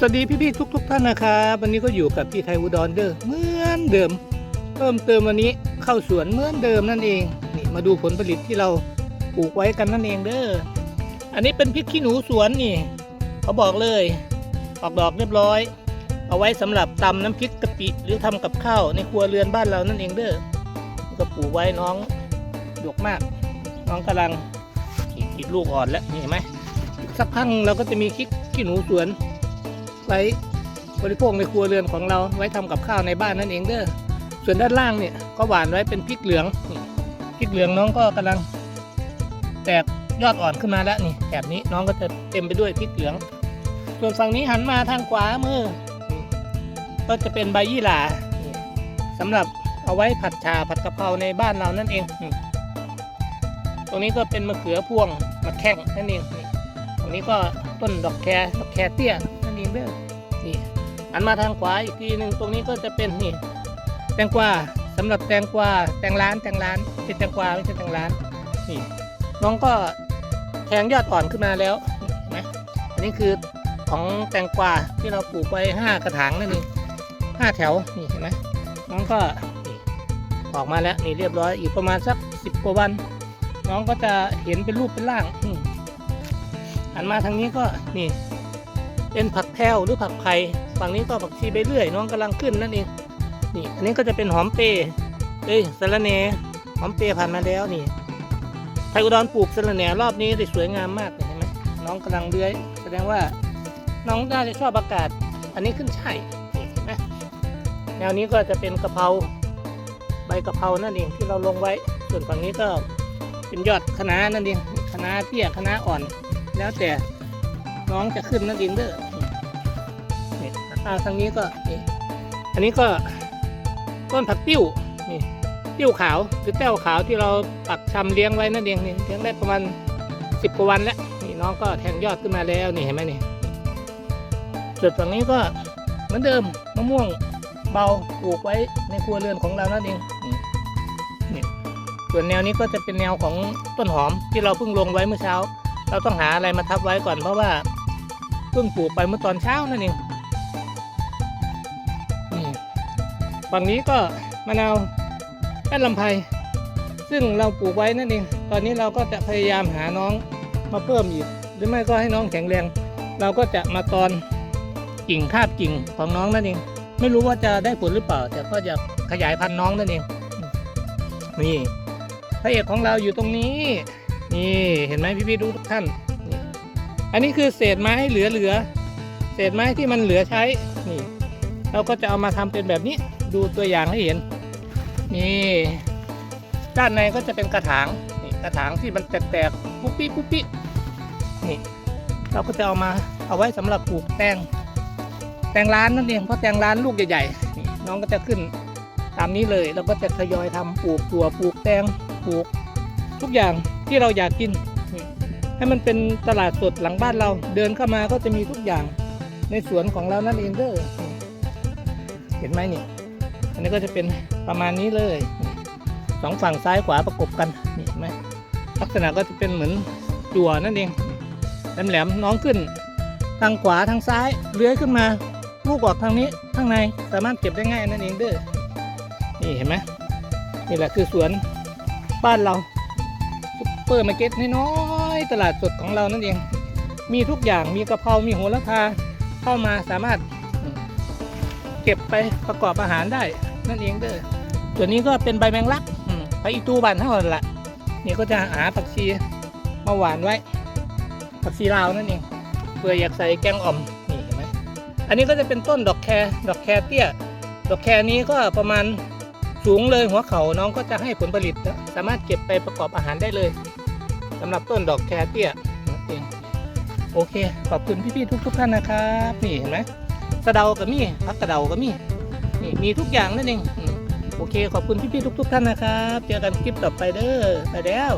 สวัสดีพี่ๆทุก ๆ ท่านนะครับวันนี้ก็อยู่กับพี่ไทยอุดรเด้อเหมือนเดิม เพิ่มเติมวันนี้เข้าสวนเหมือนเดิมนั่นเองนี่มาดูผลผลิตที่เราปลูกไว้กันนั่นเองเด้ออันนี้เป็นพริกขี้หนูสวนนี่เขาบอกเลยออกดอกเรียบร้อย เอาไว้สำหรับตำน้ำพริกกะปิหรือทำกับข้าวในครัวเรือนบ้านเรานั่นเองเด้อก็ปลูกไว้น้องดกมาก น้องกำลังติดลูกอ่อนแล้วนี่เห็นไหมสักพักเราก็จะมีพริกขี้หนูสวน ไว้บริโภคในครัวเรือนของเราไว้ทำกับข้าวในบ้านนั่นเองเด้อส่วนด้านล่างเนี่ยก็หวานไว้เป็นพริกเหลืองพริกเหลืองน้องก็กำลัง แตกยอดอ่อนขึ้นมาแล้วนี่แบบนี้น้องก็จะเต็มไปด้วยพริกเหลือง ส่วนฝั่งนี้หันมาทางขวามือ ก็จะเป็นใบยี่หร่านี่สำหรับเอาไว้ผัดชาผัดกะเพราในบ้านเรานั่นเอง ตรงนี้ก็เป็นมะเขือพวงมะแข้งนั่นเอง ตรงนี้ก็ต้นดอกแครดอกแครเตี้ย เองเด้อนี่หันมาทางขวาอีกทีหนึ่งตรงนี้ก็จะเป็นนี่แตงกวาสำหรับแตงกวาแตงร้านแตงร้านเป็นแตงกวาไม่ใช่แตงร้านนี่น้องก็แทงยอดอ่อนขึ้นมาแล้วนี่เห็นไหมอันนี้คือของแตงกวาที่เราปลูกไว้ห้ากระถางนั่นเองห้าแถวนี่เห็นไหมน้องก็ออกมาแล้วนี่เรียบร้อยอีกประมาณสักสิบกว่าวัน น้องก็จะเห็นเป็นรูปเป็นร่างอันมาทางนี้ก็นี่ เป็นผักแพรวหรือผักไผ่ฝั่งนี้ก็ผักชีใบเลื่อยน้องกำลังขึ้นนั่นเองนี่อันนี้ก็จะเป็นหอมเปย์เอ้ยสะระแหน่หอมเปย์ผ่านมาแล้วนี่ไทยอุดรปลูกสะระแหน่รอบนี้ได้สวยงามมากเห็นไหมน้องกำลังเลื้อย แสดงว่าน้องน่าจะชอบอากาศ อันนี้ขึ้นใช่เห็นไหมแนวนี้ก็จะเป็นกะเพราใบกะเพรานั่นเองที่เราลงไว้ ส่วนฝั่งนี้ก็เป็นยอดคะน้านั่นเองคะน้าเตี้ยคะน้าอ่อน แล้วแต่ น้องจะขึ้นนั่นเองเด้อนี่ทางทางนี้ก็นี่อันนี้ก็ต้นผักติ้วนี่ติ้วขาวหรือแต้วขาวที่เราปักชำเลี้ยงไว้นั่นเองนี่เลี้ยงได้ประมาณสิบกว่าวันแล้วนี่น้องก็แทงยอดขึ้นมาแล้วนี่เห็นไหมนี่ส่วนฝั่งนี้ก็เหมือนเดิมมะม่วงเบาปลูกไว้ในครัวเรือนของเรานั่นเองนี่นี่ส่วนแนวนี้ก็จะเป็นแนวของต้นหอมที่เราเพิ่งลงไว้เมื่อเช้า เราต้องหาอะไรมาทับไว้ก่อนเพราะว่า พิ่งปลูกไปเมื่อตอนเช้านั่นเองนี่ฝั่งนี้ก็มะนาวแป้นลำไพซึ่งเราปลูกไว้นั่นเอง ตอนนี้เราก็จะพยายามหาน้องมาเพิ่มอีก หรือไม่ก็ให้น้องแข็งแรง เราก็จะมาตอนกิ่งคาบกิ่งของน้องนั่นเอง ไม่รู้ว่าจะได้ผลหรือเปล่า แต่ก็จะขยายพันธุ์น้องนั่นเอง นี่พระเอกของเราอยู่ตรงนี้ นี่เห็นไหมพี่ๆทุกท่าน อันนี้คือเศษไม้เหลือๆ เศษไม้ที่มันเหลือใช้ นี่ เราก็จะเอามาทำเป็นแบบนี้ ดูตัวอย่างให้เห็น นี่ ด้านในก็จะเป็นกระถาง นี่กระถางที่มันแตกๆ ปุ๊บปิ๊บปุ๊บปิ๊บนี่ เราก็จะเอามาเอาไว้สำหรับปลูกแตง แตงร้านนั่นเอง เพราะแตงร้านลูกใหญ่ๆนี่น้องก็จะขึ้นตามนี้เลย เราก็จะทยอยทำปลูกตัวปลูกแตง ปลูก ทุกอย่างที่เราอยากกินนี่ ให้มันเป็นตลาดสดหลังบ้านเรา เดินเข้ามาก็จะมีทุกอย่างในสวนของเรานั่นเองเด้อเห็นไหมนี่ อันนี้ก็จะเป็นประมาณนี้เลยสองฝั่งซ้ายขวาประกบกันนี่เห็นไหมลักษณะก็จะเป็นเหมือนจั่วนั่นเองแหลมๆน้องขึ้น ทางขวาทางซ้ายเลื้อยขึ้นมาลูกออกทางนี้ข้างในสามารถเก็บได้ง่ายนั่นเองเด้อนี่เห็นไหมนี่แหละคือสวนบ้านเราซุปเปอร์มาร์เก็ตน้อย ตลาดสดของเรานั่นเอง มีทุกอย่างมีกะเพรา มีโหระพาเข้ามาสามารถเก็บไปประกอบอาหารได้นั่นเองเด้อส่วนนี้ก็เป็นใบแมงลักไปอีตูบานเท่านั้นแหละนี่ก็จะหาผักชีมาหวานไว้ ผักชีลาวนั่นเองเพื่ออยากใส่แกงอ่อมนี่เห็นไหมอันนี้ก็จะเป็นต้นดอกแครดอกแครเตี้ย ดอกแครนี้ก็ประมาณสูงเลยหัวเขาน้องก็จะให้ผลผลิต สามารถเก็บไปประกอบอาหารได้เลย สำหรับต้นดอกแครเตี้ยนั่นเองโอเค ขอบคุณพี่ๆทุก ๆ ท่านนะครับนี่เห็นไหมสะเดาก็มีพักกระเดาก็มีนี่มีทุกอย่างนั่นเองโอเค ขอบคุณพี่ๆทุก ๆ ท่านนะครับ เจอกันคลิปต่อไปเด้อไปแล้ว